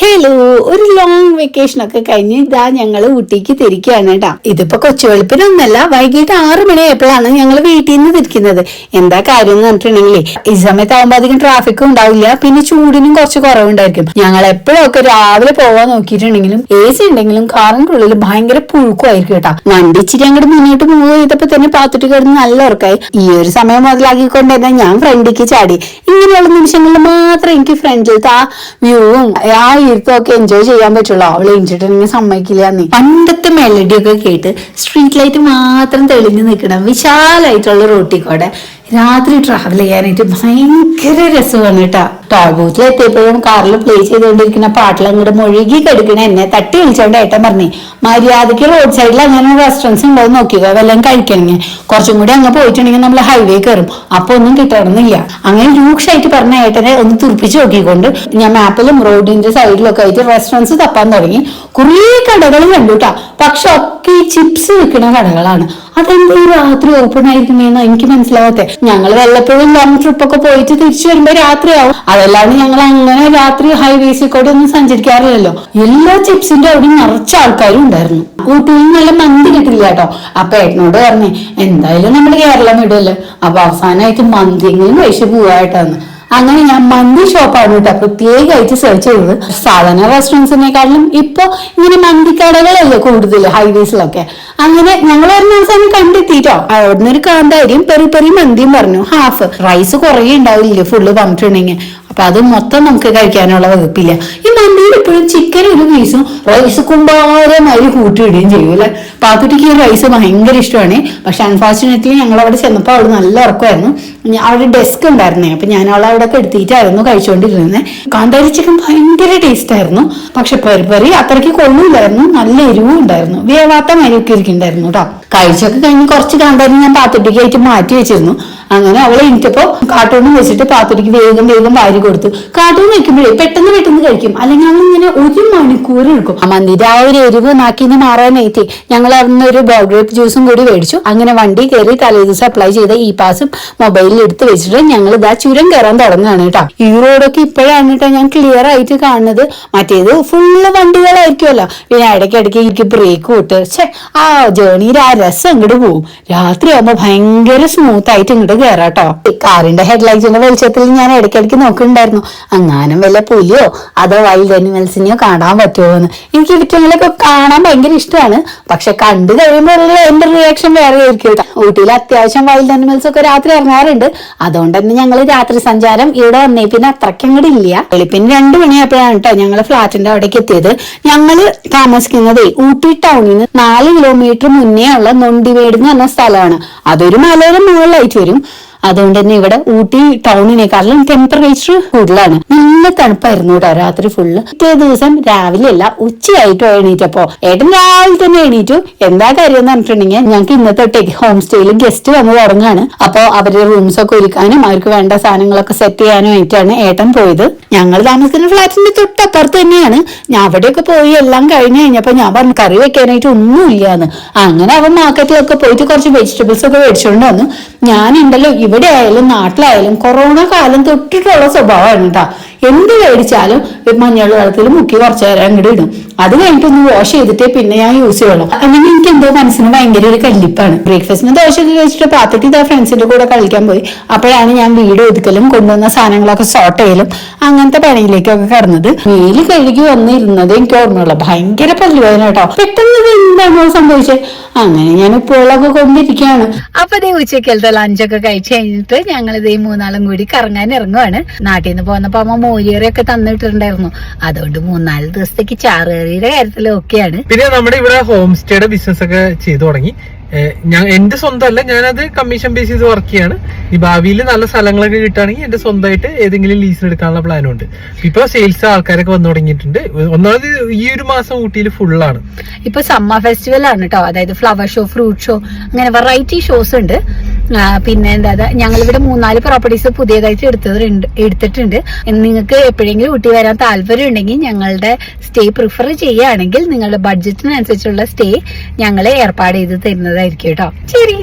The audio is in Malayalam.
ഹലോ ഒരു ലോങ് വെക്കേഷൻ ഒക്കെ കഴിഞ്ഞ് ഇതാ ഞങ്ങൾ ഊട്ടിക്ക് തിരിക്കുകയാണ് കേട്ടാ ഇതിപ്പോ കൊച്ചു വെളുപ്പിനൊന്നല്ല വൈകിട്ട് ആറു മണിയായപ്പോഴാണ് ഞങ്ങൾ വീട്ടിൽ നിന്ന് തിരിക്കുന്നത്. എന്താ കാര്യം എന്ന് പറഞ്ഞിട്ടുണ്ടെങ്കിലേ ഈ സമയത്ത് ആകുമ്പോൾ അധികം ട്രാഫിക്കും ഉണ്ടാവില്ല പിന്നെ ചൂടിനും കുറച്ച് കുറവുണ്ടായിരിക്കും. ഞങ്ങൾ എപ്പോഴൊക്കെ രാവിലെ പോവാൻ നോക്കിയിട്ടുണ്ടെങ്കിലും എ സി ഉണ്ടെങ്കിലും കാറിന്റെ ഉള്ളിൽ ഭയങ്കര പുഴുക്കുമായിരിക്കും കേട്ടോ വണ്ടി ഇച്ചിരി അങ്ങോട്ട് മുന്നോട്ട് മൂവ് ചെയ്തപ്പോ തന്നെ പാത്തിട്ട് കിടന്ന് നല്ല ഉറക്കായി. ഈ ഒരു സമയം മുതലാക്കിക്കൊണ്ട് ഞാൻ ഫ്രണ്ടിക്ക് ചാടി. ഇങ്ങനെയുള്ള നിമിഷങ്ങളിൽ മാത്രം എനിക്ക് ഫ്രണ്ടിലത്തെ ആ വ്യൂവും ആ ഇരുത്തും ഒക്കെ എൻജോയ് ചെയ്യാൻ പറ്റുള്ളൂ. അവൾ എഞ്ചിട്ടുണ്ടെങ്കിൽ സമ്മതിക്കില്ല നീ പണ്ടത്തെ മെലഡിയൊക്കെ കേട്ട് സ്ട്രീറ്റ് ലൈറ്റ് മാത്രം തെളിഞ്ഞു നിൽക്കണം വിശാലായിട്ടുള്ള റോട്ടിൽ രാത്രി ട്രാവൽ ചെയ്യാനായിട്ട് ഭയങ്കര രസമാണ് കേട്ടോ. ടോൾ ബൂത്തിൽ എത്തിയപ്പോഴും കാറിൽ പ്ലേ ചെയ്തുകൊണ്ടിരിക്കുന്ന പാട്ടിൽ അങ്ങോട്ട് മുഴുകി കെടുക്കണ. എന്നെ തട്ടി വിളിച്ചോണ്ട് ഏട്ടൻ പറഞ്ഞേ മര്യാദയ്ക്ക് റോഡ് സൈഡിൽ അങ്ങനെ റെസ്റ്റോറൻസ് ഉണ്ടോ എന്ന് വല്ലതും കഴിക്കണമെങ്കിൽ കുറച്ചും കൂടി അങ്ങ് പോയിട്ടുണ്ടെങ്കിൽ നമ്മൾ ഹൈവേ കയറും. അപ്പൊ ഒന്നും കിട്ടണമെന്നില്ല. അങ്ങനെ രൂക്ഷമായിട്ട് പറഞ്ഞ ഏട്ടനെ ഒന്ന് തുറപ്പിച്ച് നോക്കിക്കൊണ്ട് ഞാൻ മാപ്പിലും റോഡിന്റെ സൈഡിലൊക്കെ ആയിട്ട് റെസ്റ്റോറൻസ് തപ്പാൻ തുടങ്ങി. കുറേ കടകൾ കണ്ടു കേട്ടാ. പക്ഷെ ചിപ്സ് വിൽക്കുന്ന കടകളാണ്. അതെന്താ ഈ രാത്രി ഓപ്പൺ ആയിരിക്കുന്നതെന്ന് എനിക്ക് മനസ്സിലാവാത്തെ. ഞങ്ങൾ വല്ലപ്പോഴും ലോങ് ട്രിപ്പ് ഒക്കെ പോയിട്ട് തിരിച്ചു വരുമ്പോ രാത്രിയാവും. അതല്ലാണ്ട് ഞങ്ങൾ അങ്ങനെ രാത്രി ഹൈവേസിൽ കൂടെ ഒന്നും സഞ്ചരിക്കാറില്ലല്ലോ. എല്ലാ ചിപ്സിന്റെ അവിടെ നിറച്ച ആൾക്കാരും ഉണ്ടായിരുന്നു. ഊട്ടിയിൽ നല്ല മന്തി കിട്ടില്ല കേട്ടോ. അപ്പൊ ഏട്ടനോട് പറഞ്ഞേ എന്തായാലും നമ്മൾ കേരളം വിടുമല്ലോ അപ്പൊ അവസാനമായിട്ട് മന്തിയെങ്കിലും കഴിച്ച് പോവായിട്ടാന്ന് അങ്ങനെ ഞാൻ മന്തി ഷോപ്പാണ് കേട്ടോ പ്രത്യേകമായിട്ട് സെർച്ച് ചെയ്തത്. സാധാരണ റെസ്റ്റോറൻസിനെക്കാളും ഇപ്പൊ ഇങ്ങനെ മന്തിക്കടകളല്ലേ കൂടുതൽ ഹൈവേസിലൊക്കെ അങ്ങനെ ഞങ്ങൾ ഒരു ദിവസം കണ്ടെത്തിട്ടോ. അവിടുന്ന് ഒരു കാന്താരിയും പെറി പെറി മന്തിയും പറഞ്ഞു. ഹാഫ് റൈസ് കുറേ ഉണ്ടാവില്ലേ ഫുള്ള് പറഞ്ഞിട്ടുണ്ടെങ്കിൽ അപ്പൊ അത് മൊത്തം നമുക്ക് കഴിക്കാനുള്ള വകുപ്പില്ല. ഈ മന്തിയിൽ എപ്പോഴും ചിക്കൻ ഒരു പീസും റൈസ് കുമ്പാരമായി കൂട്ടിയിടുകയും ചെയ്യും അല്ലെ? പാത്തുട്ടിക്ക് ഈ റൈസ് ഭയങ്കര ഇഷ്ടമാണ്. പക്ഷെ അൺഫോർച്ചുനേറ്റ്ലി ഞങ്ങൾ അവിടെ ചെന്നപ്പോൾ അവൾ നല്ല ഉറക്കമായിരുന്നു. അവിടെ ഡെസ്ക് ഉണ്ടായിരുന്നേ. അപ്പൊ ഞാൻ അവളെ അവിടെ എടുത്തിട്ടായിരുന്നു കഴിച്ചുകൊണ്ടിരുന്നത് കാന്താരി ചിക്കൻ ഭയങ്കര ടേസ്റ്റ് ആയിരുന്നു. പക്ഷെ പെരുപ്പറി പെരി അത്രയ്ക്ക് കൊള്ളില്ലായിരുന്നു നല്ല എരിവും ഉണ്ടായിരുന്നു. വേവാത്ത മരിയൊക്കെ ഇരിക്കുന്നുണ്ടായിരുന്നു കേട്ടോ കഴിച്ചൊക്കെ കഴിഞ്ഞ് കുറച്ച് കാന്താരി ഞാൻ പാത്തുട്ടിക്കായിട്ട് മാറ്റി വെച്ചിരുന്നു. അങ്ങനെ അവളെ എനിക്കപ്പോ കാർട്ടൂൺ വെച്ചിട്ട് പാത്തുട്ടിക്ക് വേഗം വേഗം വാരി കൊടുത്തു. കാർട്ടൂൺ വെക്കുമ്പോഴേ പെട്ടെന്ന് പെട്ടെന്ന് കഴിക്കും. അല്ലെങ്കിൽ അവൾ ഇങ്ങനെ ഒരു മണിക്കൂർ എടുക്കും. മന്തിന്റെ ആ ഒരു എരിവ് നാക്കിന്ന് മാറാനായിട്ട് ഞങ്ങൾ അന്ന് ഒരു ബോഗ്രേപ്പ് ജ്യൂസും കൂടി മേടിച്ചു. അങ്ങനെ വണ്ടി കയറി തലേദിവസം അപ്ലൈ ചെയ്ത ഈ പാസും മൊബൈലിൽ എടുത്ത് വെച്ചിട്ട് ഞങ്ങൾ ഇതാ ചുരം കയറാൻ തുടങ്ങുകയാണ് കേട്ടോ. ഈ റോഡൊക്കെ ഇപ്പോഴാണ് കേട്ടോ ഞാൻ ക്ലിയർ ആയിട്ട് കാണുന്നത്. മറ്റേത് ഫുള്ള് വണ്ടികളായിരിക്കുമല്ലോ. പിന്നെ ഇടയ്ക്കിടയ്ക്ക് എനിക്ക് ബ്രേക്ക് വിട്ട് ഛേ ആ ജേണിയിൽ ആ രസം ഇങ്ങോട്ട് പോവും. രാത്രി ആവുമ്പോ ഭയങ്കര സ്മൂത്ത് ആയിട്ട് ഇങ്ങോട്ട് കയറാട്ടോ കാറിന്റെ ഹെഡ്ലൈറ്റിന്റെ വെളിച്ചത്തിൽ ഞാൻ ഇടയ്ക്കിടയ്ക്ക് നോക്കുന്നുണ്ടായിരുന്നു. അങ്ങാനും വല്ല പുലിയോ അതോ വൈൽഡ് അനിമൽസിനെയോ കാണാൻ പറ്റുമോ എന്ന് എനിക്ക് ഇവറ്റങ്ങളൊക്കെ കാണാൻ ഭയങ്കര ഇഷ്ടമാണ്. പക്ഷെ കണ്ടു കഴിയുമ്പോഴുള്ള എന്റെ റിയാക്ഷൻ വേറെ ആയിരിക്കും ഊട്ടിയിൽ അത്യാവശ്യം വൈൽഡ് അനിമൽസ് ഒക്കെ രാത്രി ഇറങ്ങാറുണ്ട്. അതുകൊണ്ട് തന്നെ ഞങ്ങൾ രാത്രി സഞ്ചാരം ഇവിടെ വന്നേ. പിന്നെ അത്രയ്ക്ക് അങ്ങോട്ട് ഇല്ല. വെളുപ്പിന് രണ്ടു മണിയായപ്പോഴാണ് കേട്ടോ ഞങ്ങൾ ഫ്ലാറ്റിന്റെ അവിടേക്ക് എത്തിയത്. ഞങ്ങൾ താമസിക്കുന്നത് ഊട്ടി ടൗണിൽ നിന്ന് നാല് കിലോമീറ്റർ മുന്നേ ഉള്ള നൊണ്ടിവേട് എന്ന് പറഞ്ഞ സ്ഥലമാണ്. അതൊരു മലയുടെ മുകളിലായിട്ട് വരും. അതുകൊണ്ട് തന്നെ ഇവിടെ ഊട്ടി ടൗണിനേക്കാളും ടെമ്പറേച്ചർ കൂടുതലാണ്. നല്ല തണുപ്പായിരുന്നു കേട്ടോ രാത്രി ഫുള്ള് പിറ്റേ ദിവസം രാവിലെ അല്ല ഉച്ചയായിട്ടോ എണീറ്റപ്പോ. ഏട്ടൻ രാവിലെ തന്നെ എണീറ്റു. എന്താ കാര്യം എന്ന് പറഞ്ഞിട്ടുണ്ടെങ്കിൽ ഞങ്ങൾക്ക് ഇന്നത്തെ തൊട്ടേക്ക് ഹോം സ്റ്റേയിൽ ഗസ്റ്റ് വന്ന് തുടങ്ങാണ് അപ്പോ അവരുടെ റൂംസ് ഒക്കെ ഒരുക്കാനും അവർക്ക് വേണ്ട സാധനങ്ങളൊക്കെ സെറ്റ് ചെയ്യാനും ആയിട്ടാണ് ഏട്ടൻ പോയത്. ഞങ്ങൾ താമസിക്കുന്ന ഫ്ലാറ്റിന്റെ തൊട്ടപ്പുറത്ത് തന്നെയാണ്. ഞാൻ അവിടെയൊക്കെ പോയി എല്ലാം കഴിഞ്ഞു കഴിഞ്ഞപ്പോ ഞാൻ പറഞ്ഞു കറി വെക്കാനായിട്ട് ഒന്നും ഇല്ലാന്ന്. അങ്ങനെ അവൻ മാർക്കറ്റിലൊക്കെ പോയിട്ട് കുറച്ച് വെജിറ്റബിൾസ് ഒക്കെ മേടിച്ചുകൊണ്ട് വന്നു. ഞാനുണ്ടല്ലോ ഇവിടെ ആയാലും നാട്ടിലായാലും കൊറോണ കാലം തൊട്ടിട്ടുള്ള സ്വഭാവമാണ് കേട്ടോ എന്ത് മേടിച്ചാലും മഞ്ഞൾ വെള്ളത്തിൽ മുക്കി കുറച്ചു നേരം അങ്ങോട്ട് ഇടും. അത് കഴിഞ്ഞിട്ട് ഒന്ന് വാഷ് ചെയ്തിട്ടേ പിന്നെ ഞാൻ യൂസ് ചെയ്യുള്ളൂ. അല്ലെങ്കിൽ എനിക്ക് എന്തോ മനസ്സിന് ഭയങ്കര ഒരു കല്ലിപ്പാണ്. ബ്രേക്ക്ഫാസ്റ്റിന് ദോശയൊക്കെ കഴിച്ചിട്ട് പാത്തിട്ട് ഇതാ ഫ്രണ്ട്സിന്റെ കൂടെ കളിക്കാൻ പോയി. അപ്പോഴാണ് ഞാൻ വീട് ഒതുക്കലും കൊണ്ടുവന്ന സാധനങ്ങളൊക്കെ സോർട്ട് ചെയ്യലും അങ്ങനത്തെ പണിയിലേക്കൊക്കെ കടന്നത്. മേൽ കഴുകി വന്നിരുന്നത് എനിക്ക് ഓർമ്മയുള്ള. ഭയങ്കര പല്ലുവേദന കേട്ടോ. പെട്ടെന്ന് എന്താണോ സംഭവിച്ചത് അങ്ങനെ ഞാൻ ഇപ്പോഴൊക്കെ കൊണ്ടിരിക്കുകയാണ്. അപ്പൊ ദേ ഉച്ചക്കലത്തെ ലഞ്ചൊക്കെ കഴിച്ചു കഴിഞ്ഞിട്ട് ഞങ്ങൾ ഇതേ മൂന്നാളും കൂടി കറങ്ങാൻ ഇറങ്ങുവാണ്. നാട്ടിൽ നിന്ന് പോന്നപ്പോ അമ്മ മോരിയറൊക്കെ തന്നിട്ടുണ്ടായിരുന്നു. അതുകൊണ്ട് മൂന്നാൽ ദിവസത്തേക്ക് ചാറുകറിയുടെ കാര്യത്തിൽ ഒക്കെയാണ്. പിന്നെ നമ്മുടെ ഇവിടെ ഹോം സ്റ്റേയുടെ ബിസിനസ് ഒക്കെ ചെയ്തു തുടങ്ങി. ഞാൻ എന്റെ സ്വന്തമല്ല ഞാനത് കമ്മീഷൻ ബേസ് ചെയ്ത് വർക്ക് ചെയ്യാണ്. ഈ ഭാവിയിൽ നല്ല സ്ഥലങ്ങളൊക്കെ കിട്ടുകയാണെങ്കിൽ എന്റെ സ്വന്തമായിട്ട് ഏതെങ്കിലും ലീസിന് എടുക്കാനുള്ള പ്ലാനും ഉണ്ട്. ഇപ്പൊ സെയിൽസ് ആൾക്കാരൊക്കെ വന്നു തുടങ്ങിയിട്ടുണ്ട്. ഒന്നാമത് ഈ ഒരു മാസം ഊട്ടിയിൽ ഫുള്ളാണ് ഇപ്പൊ സമ്മർ ഫെസ്റ്റിവൽ ആണ് കേട്ടോ അതായത് ഫ്ലവർ ഷോ ഫ്രൂട്ട് ഷോ അങ്ങനെ വെറൈറ്റി ഷോസ് ഉണ്ട്. പിന്നെ എന്താ ഞങ്ങളിവിടെ മൂന്നാൽ പ്രോപ്പർട്ടീസ് പുതിയതായിട്ട് എടുത്തതുണ്ട് എടുത്തിട്ടുണ്ട്. നിങ്ങൾക്ക് എപ്പോഴെങ്കിലും ഊട്ടി വരാൻ താല്പര്യം ഉണ്ടെങ്കിൽ ഞങ്ങളുടെ സ്റ്റേ പ്രിഫർ ചെയ്യുകയാണെങ്കിൽ നിങ്ങളുടെ ബഡ്ജറ്റിനനുസരിച്ചുള്ള സ്റ്റേ ഞങ്ങൾ ഏർപ്പാട് ചെയ്ത് തരുന്നതായിരിക്കും കേട്ടോ. ശരി